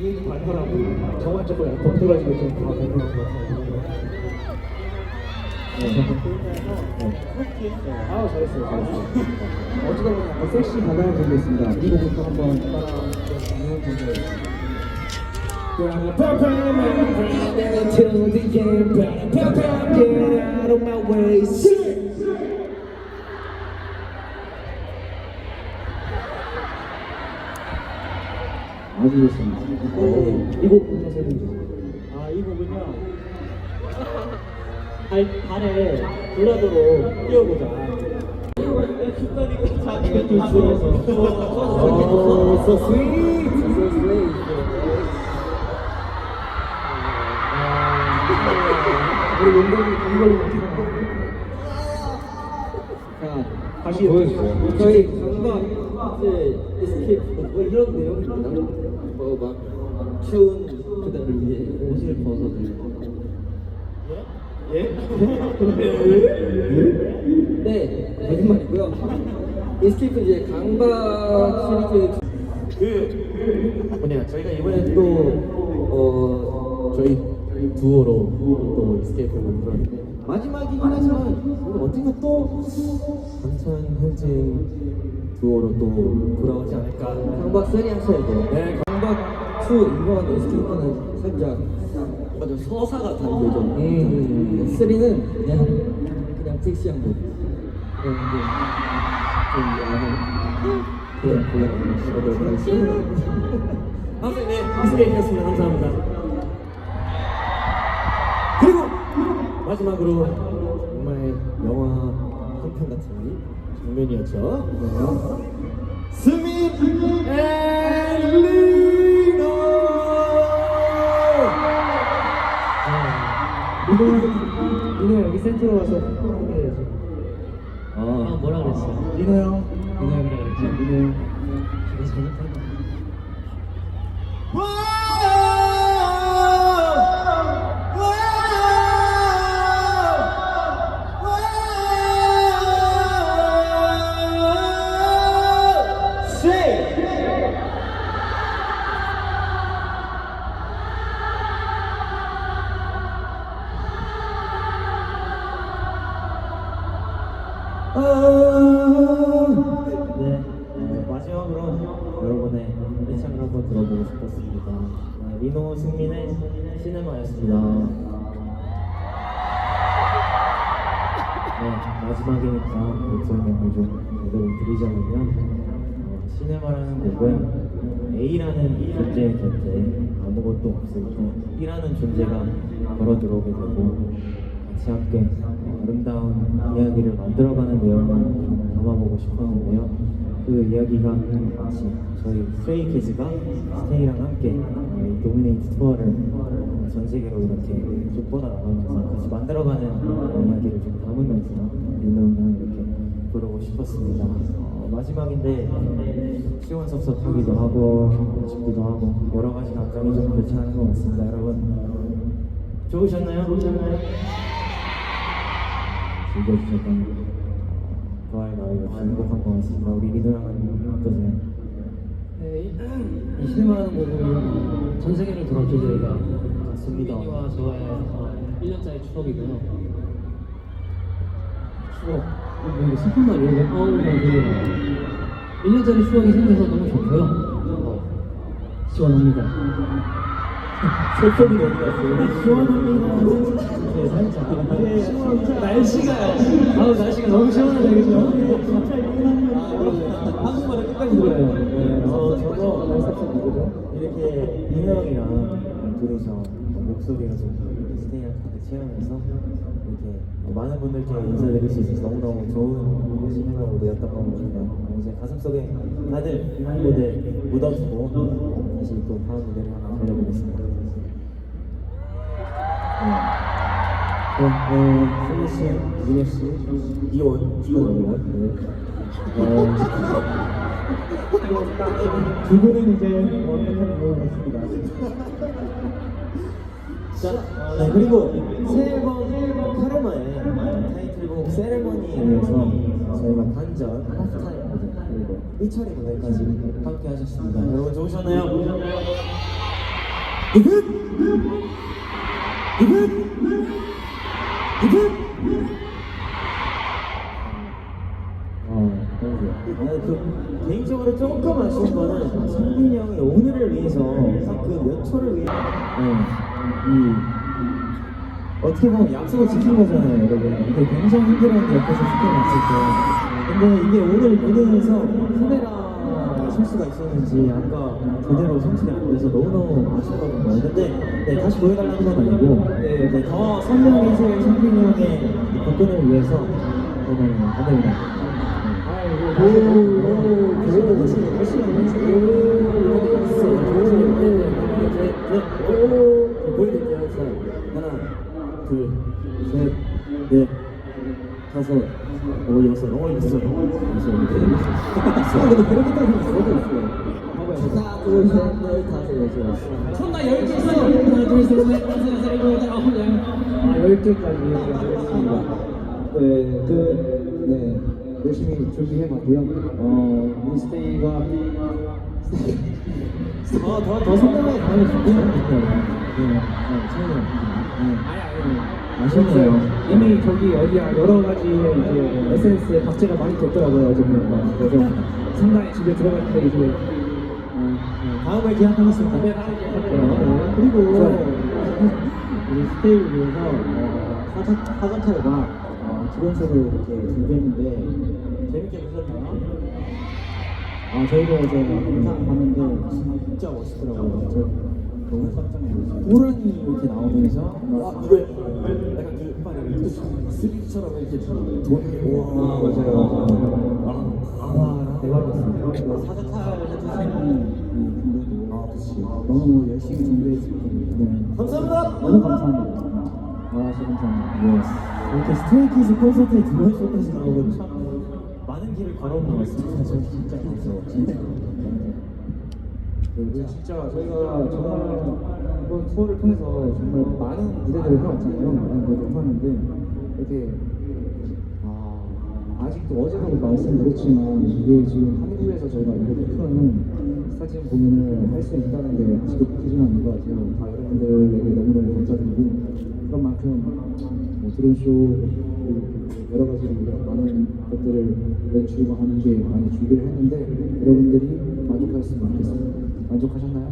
이해는 반하라고 정말 조금 덩돌아지고 좀다 반응한 것 같아요. 아 잘했어요, 잘했어요. 보니 약간 섹시 바다를 준비했습니다. 이 곡부터 한번 따라 부르는 건데. Till the end, get out of my way. 아주 좋습니다. 이곡 먼저 해주세요. 아, 이 곡은요. 발, 발에 블라드로 뛰어보자. 자기가. Oh, so sweet. So sweet. 우리 용감이 이걸로 자, 다시 보여주세요. 저희 강박 이제 에스케이프 뭐 이런 내용입니다. 뭐막 추운 그날을 위해 옷을 벗어도 예? 네 거짓말이고요. 에스케이프 이제 강박 시리즈 그 뭐냐 저희가 이번에 또어 저희 두오로 또 이스케이프를 만들었는데 마지막이긴 하지만 우리 언젠가 또 강천 현진 두오로 또 돌아오지 않을까 강박 3 하셔야죠. 네 강박 2 이번 에스케이프는 살짝 맞아 서사가 다른 거죠. 음. 3는 그냥 그냥 섹시한 곡. 그런데 좀 야한 그런 그런 하겠습니다. 아무튼 네 이스케이프였습니다 감사합니다 그리고 마지막으로 정말 영화 한 편 같은 장면이었죠 스밋 앤 리노 리노, 리노 여기 센터로 와서 소개해야지. 아 뭐라 그랬어? 리노 형. 리노 형이라 그랬지? 리노 형. 되게 잘못했다. 네, 리노 승민의 시네마였습니다. 네, 마지막이니까 목 설명을 좀 제대로 드리자면요. 어, 시네마라는 곡은 A라는 존재의 곁에 아무것도 없을 때 B라는 존재가 걸어 들어오게 되고 같이 함께 아름다운 이야기를 만들어가는 내용을 좀 담아보고 싶었는데요. 그 이야기가 마치 저희 스트레이키즈가 스테이랑 함께 이 도미네이트 투어를 전 세계로 이렇게 쭉 뻗어나가면서 같이 만들어가는 이야기를 좀 담으면서 민호랑 이렇게 부르고 싶었습니다. 어, 마지막인데 시원섭섭하기도 하고 아쉽기도 하고 여러 가지 감정이 좀 교차하는 것 같습니다. 여러분 좋으셨나요? 즐겨주셨다 니 더할 나위가 행복한 것 같습니다. 우리 리더랑은 어떠세요? 네, 이, 이 시네마라는 곡은 전 세계를 돌았죠 저희가 맞습니다. 민이와 저의 어, 1년짜리 추억이고요 추억 뭐 이거 슬픈 말이에요? 왜 어우 나 되게 1년짜리 추억이 생겨서 너무 좋고요 어, 시원합니다 소품이 어디 갔어요? 시원합니다 네, 살짝 날씨가요 아우 날씨가 너무 시원 둘이서 목소리가 좀 스테이랑 가득 채우면서 이렇게 많은 분들께 인사드릴 수 있어서 너무너무 좋은 시네마 무대였던 것 같아요. 이제 가슴속에 다들 이 무대 묻어두고 다시 또 다음 무대를 한번 달려보겠습니다. 네, 어, 승리 씨, 민호 씨, 이원 축하드립니다. 네. 어, 두 분은 이제 완벽한 이유가 있습니다. 자, 네, 그리고 새 앨범 카르마의 타이틀곡 세레머니에 대해서 저희가 단전, 하프타임 무대, 그리고 1차례 무대까지 함께 하셨습니다. 여러분 좋으셨나요? 이끝 이끝 이끝 어, 너무 좋아. 아, 그, 개인적으로 조금 아쉬운 거는 성빈이 형이 오늘을 위해서 딱그몇 초를 위해 네, 이 어떻게 보면 약속을 지킨 거잖아요, 여러분. 이게 굉장히 힘들었는데 옆에서 지켜봤을 때. 근데 이게 오늘 무대에서 카메라 실수가 있었는지 아까 제대로 성실이 안 돼서 너무너무 아쉽거든요. 근데 네, 다시 보여달라는 건 아니고 네, 네, 더 선명해질 성빈이 형의 이 복근을 위해서 저는 감사합니다. 보여드릴게요. 자, 하나, 둘, 셋, 넷, 다섯, 오, 여섯, 어, 여섯, 여섯, 여섯. 하나, 둘, 셋, 넷, 다섯, 여섯. 손나 10개 있어 하나 둘 셋 넷 다섯 여섯 일곱 여덟 아홉 열 아, 10개까지 얘기하겠습니다. 네, 그, 네, 열심히 준비해봤고요. 어, 인스테이가, 더, 더, 더 선명하게 다음에 준비해볼게요. 네, 네, 처음에. 네. 아쉽네요. 이미 저기 어디야 여러 가지 이제 SNS에 박제가 많이 됐더라고요 어제 보니까 그래서 상당히 집에 들어갈 때 이제 어, 다음을 기약하겠습니다. 네, 네, 그리고 우리 스테이를 위해서 어, 사전 사전 차가 어, 드론 쇼를 이렇게 준비했는데 재밌게 보셨나요? 아 저희도 어제 영상 봤는데 진짜 멋있더라고요. 저 너무 깜짝 놀랐어요. 호랑이 이렇게 나오면서 와, 이거 약간 그 음악이 스리처럼 이렇게 도는 게. 와, 아, 맞아요. 아, 대박이었습니다. 그 사전차를 해주시는 분들도 아, 그치. 너무 열심히 준비해 주셨기 때문에 감사합니다. 너무 감사합니다. 아, 진짜 감사합니다. 이렇게 스트레이키즈 콘서트에 드론 쇼까지 나오고 참 많은 길을 걸어온 것 같습니다. 저 진짜 감사해요. 진짜. 네, 진짜 저희가 정말 이번 투어를 통해서 정말 많은 무대들을 해왔잖아요. 많은 무대를 해왔는데 이렇게 아, 아직도 어제도 말씀드렸지만 이게 지금 한국에서 저희가 이렇게 큰 스타디움 공연을 할 수 있다는 게 아직도 믿기지는 않는 것 같아요. 다 여러분들에게 너무너무 감사드리고 그런 만큼 뭐 드론쇼 그리고 여러 이렇게 많은 것들을 연출과 함께 많이 준비를 했는데 여러분들이 만족하셨으면 좋겠습니다. 만족하셨나요?